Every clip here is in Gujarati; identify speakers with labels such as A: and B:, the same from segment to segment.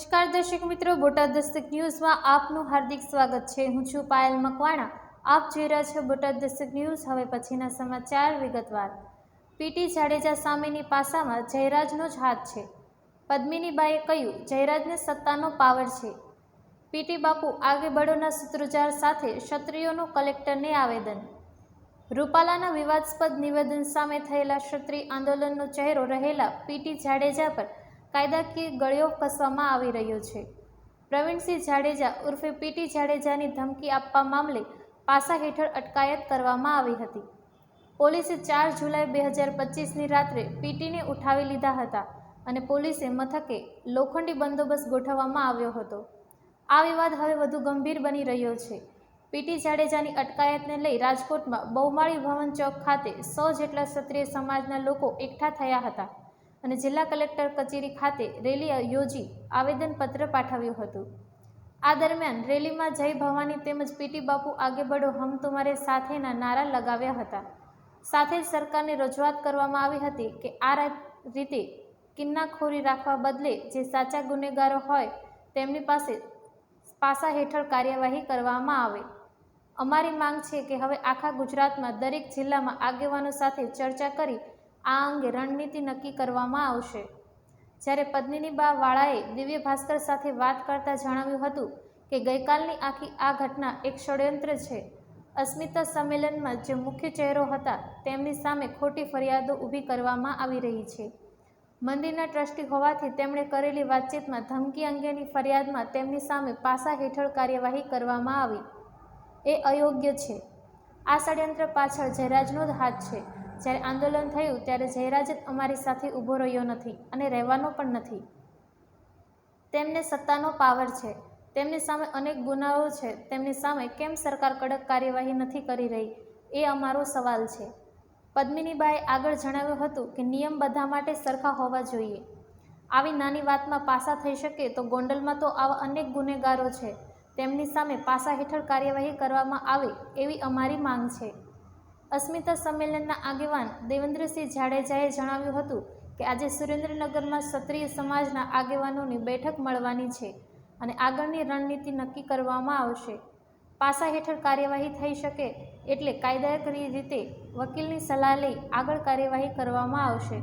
A: નમસ્કાર દર્શક મિત્રો, બોટાદ દસ્તક ન્યૂઝમાં આપનું હાર્દિક સ્વાગત છે. હું છું પાયલ મકવાણા. આપ જોઈ રહ્યા છો બોટાદ દસ્તક ન્યૂઝ. હવે પછીના સમાચાર વિગતવાર. પીટી જાડેજા સામેની પાસામાં જયરાજનો જ હાથ છે. પદ્મિનીબાએ કહ્યું, જયરાજને સત્તાનો પાવર છે. પીટી બાપુ આગે બળોના સૂત્રોચ્ચાર સાથે ક્ષત્રિયોનું કલેક્ટરને આવેદન. રૂપાલાના વિવાદાસ્પદ નિવેદન સામે થયેલા ક્ષત્રિય આંદોલનનો ચહેરો રહેલા પીટી જાડેજા પર કાયદાકીય ગળ્યો કસવામાં આવી રહ્યો છે. પ્રવીણસિંહ જાડેજા ઉર્ફે પીટી જાડેજાની ધમકી આપવા મામલે પાસા હેઠળ અટકાયત કરવામાં આવી હતી. પોલીસે ચાર જુલાઈ બે હજાર પચીસની રાત્રે પીટીને ઉઠાવી લીધા હતા અને પોલીસે મથકે લોખંડી બંદોબસ્ત ગોઠવવામાં આવ્યો હતો. આ વિવાદ હવે વધુ ગંભીર બની રહ્યો છે. પીટી જાડેજાની અટકાયતને લઈ રાજકોટમાં બહુમાળી ભવન ચોક ખાતે સો જેટલા ક્ષત્રિય સમાજના લોકો એકઠા થયા હતા. અને જિલ્લા કલેક્ટર કચેરી ખાતે રેલી યોજી આવેદનપત્ર પાઠવ્યું હતું. આ દરમિયાન રેલીમાં જય ભવાની તેમજ પીટી બાપુ આગે બઢો હમ તુમારે સાથેના નારા લગાવ્યા હતા. સાથે જ સરકારને રજૂઆત કરવામાં આવી હતી કે આ રીતે કિન્નાખોરી રાખવા બદલે જે સાચા ગુનેગારો હોય તેમની પાસે પાસા હેઠળ કાર્યવાહી કરવામાં આવે. અમારી માંગ છે કે હવે આખા ગુજરાતમાં દરેક જિલ્લામાં આગેવાનો સાથે ચર્ચા કરી આ અંગે રણનીતિ નક્કી કરવામાં આવશે. જ્યારે પદ્મિની બા વાળાએ દિવ્ય ભાસ્કર સાથે વાત કરતા જણાવ્યું હતું કે ગઈકાલની આખી આ ઘટના એક ષડયંત્ર છે. અસ્મિતા સંમેલનમાં જે મુખ્ય ચહેરો હતા તેમની સામે ખોટી ફરિયાદો ઊભી કરવામાં આવી રહી છે. મંદિરના ટ્રસ્ટી હોવાથી તેમણે કરેલી વાતચીતમાં ધમકી અંગેની ફરિયાદમાં તેમની સામે પાસા હેઠળ કાર્યવાહી કરવામાં આવી. એ અયોગ્ય છે. આ ષડયંત્ર પાછળ જયરાજનો જ હાથ છે. જ્યારે આંદોલન થયું ત્યારે જયરાજ જ અમારી સાથે ઊભો રહ્યો નથી અને રહેવાનો પણ નથી. તેમને સત્તાનો પાવર છે. તેમની સામે અનેક ગુનાઓ છે. તેમની સામે કેમ સરકાર કડક કાર્યવાહી નથી કરી રહી? એ અમારો સવાલ છે. પદ્મિનીબાએ આગળ જણાવ્યું હતું કે નિયમ બધા માટે સરખા હોવા જોઈએ. આવી નાની વાતમાં પાસા થઈ શકે તો ગોંડલમાં તો આવા અનેક ગુનેગારો છે. તેમની સામે પાસા હેઠળ કાર્યવાહી કરવામાં આવે એવી અમારી માંગ છે. અસ્મિતા સંમેલનના આગેવાન દેવેન્દ્રસિંહ જાડેજાએ જણાવ્યું હતું કે આજે સુરેન્દ્રનગરમાં ક્ષત્રિય સમાજના આગેવાનોની બેઠક મળવાની છે અને આગળની રણનીતિ નક્કી કરવામાં આવશે. પાસા હેઠળ કાર્યવાહી થઈ શકે એટલે કાયદાકીય રીતે વકીલની સલાહ લઈ આગળ કાર્યવાહી કરવામાં આવશે.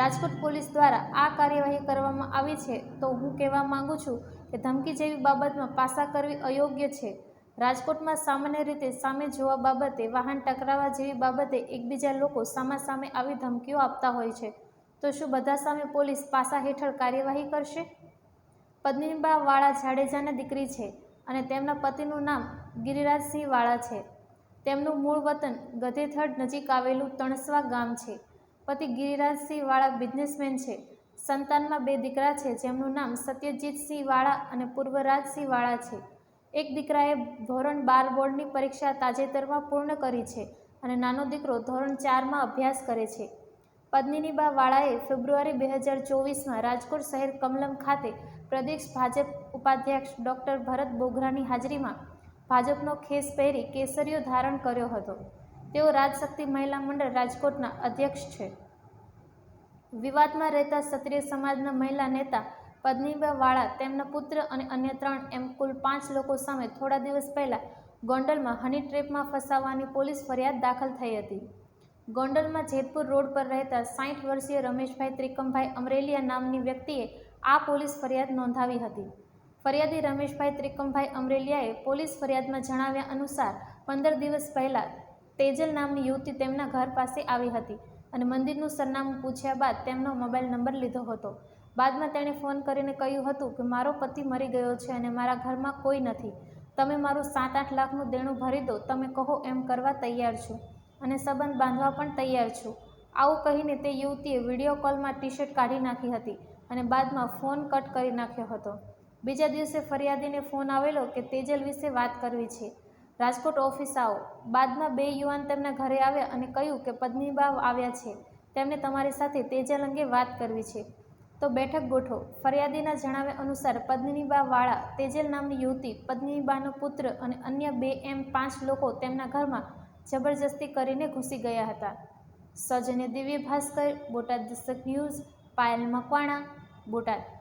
A: રાજકોટ પોલીસ દ્વારા આ કાર્યવાહી કરવામાં આવી છે તો હું કહેવા માંગુ છું કે ધમકી જેવી બાબતમાં પાસા કરવી અયોગ્ય છે. રાજકોટમાં સામાન્ય રીતે સામે જોવા બાબતે વાહન ટકરાવા જેવી બાબતે એકબીજા લોકો સામા સામે આવી ધમકીઓ આપતા હોય છે. તો શું બધા સામે પોલીસ પાસા હેઠળ કાર્યવાહી કરશે? પદ્મિનીબા વાળા જાડેજાના દીકરી છે અને તેમના પતિનું નામ ગિરિરાજસિંહ વાળા છે. તેમનું મૂળ વતન ગધેથડ નજીક આવેલું તણસવા ગામ છે. પતિ ગિરિરાજસિંહ વાળા બિઝનેસમેન છે. સંતાનમાં બે દીકરા છે જેમનું નામ સત્યજીતસિંહ વાળા અને પૂર્વરાજસિંહ વાળા છે. એક દીકરાએ ધોરણ બાર બોર્ડની પરીક્ષા તાજેતરમાં પૂર્ણ કરી છે અને નાનો દીકરો ધોરણ ચારમાં અભ્યાસ કરે છે. પદ્મિનીબા વાળાએ ફેબ્રુઆરી બે હજાર ચોવીસમાં રાજકોટ શહેર કમલમ ખાતે પ્રદેશ ભાજપ ઉપાધ્યક્ષ ડૉક્ટર ભરત બોઘરાની હાજરીમાં ભાજપનો ખેસ પહેરી કેસરીઓ ધારણ કર્યો હતો. તેઓ રાજશક્તિ મહિલા મંડળ રાજકોટના અધ્યક્ષ છે. વિવાદમાં રહેતા ક્ષત્રિય સમાજના મહિલા નેતા પદ્મિનીબા વાળા તેમના પુત્ર અને અન્ય ત્રણ, એમ કુલ પાંચ લોકો સામે થોડા દિવસ પહેલાં ગોંડલમાં હની ટ્રેપમાં ફસાવવાની પોલીસ ફરિયાદ દાખલ થઈ હતી. ગોંડલમાં જેતપુર રોડ પર રહેતા સાઠ વર્ષીય રમેશભાઈ ત્રિકમભાઈ અમરેલિયા નામની વ્યક્તિએ આ પોલીસ ફરિયાદ નોંધાવી હતી. ફરિયાદી રમેશભાઈ ત્રિકમભાઈ અમરેલિયાએ પોલીસ ફરિયાદમાં જણાવ્યા અનુસાર પંદર દિવસ પહેલાં તેજલ નામની યુવતી તેમના ઘર પાસે આવી હતી અને મંદિરનું સરનામું પૂછ્યા બાદ તેમનો મોબાઈલ નંબર લીધો હતો. બાદમાં તેણે ફોન કરીને કહ્યું હતું કે મારો પતિ મરી ગયો છે અને મારા ઘરમાં કોઈ નથી. તમે મારું સાત આઠ લાખનું દેણું ભરી દો. તમે કહો એમ કરવા તૈયાર છું અને સંબંધ બાંધવા પણ તૈયાર છું. આવું કહીને તે યુવતીએ વીડિયો કોલમાં ટી શર્ટ કાઢી નાખી હતી અને બાદમાં ફોન કટ કરી નાખ્યો હતો. બીજા દિવસે ફરિયાદીને ફોન આવેલો કે તેજલ વિશે વાત કરવી છે. રાજકોટ ઓફિસ આવો. બાદમાં બે યુવાન તેમના ઘરે આવ્યા અને કહ્યું કે પદ્મીબાવ આવ્યા છે. તેમને તમારી સાથે તેજલ અંગે વાત કરવી છે. તો બેઠક ગોઠવો. ફરિયાદીના જણાવ્યા અનુસાર પદ્મિનીબાવાળા તેજલ નામની યુવતી, પદ્મિનીબાનો પુત્ર અને અન્ય બે એમ પાંચ લોકો તેમના ઘરમાં જબરજસ્તી કરીને ઘૂસી ગયા હતા. સૌજન્ય દિવ્ય ભાસ્કર બોટાદ દસ્તક ન્યૂઝ, પાયલ મકવાણા, બોટાદ.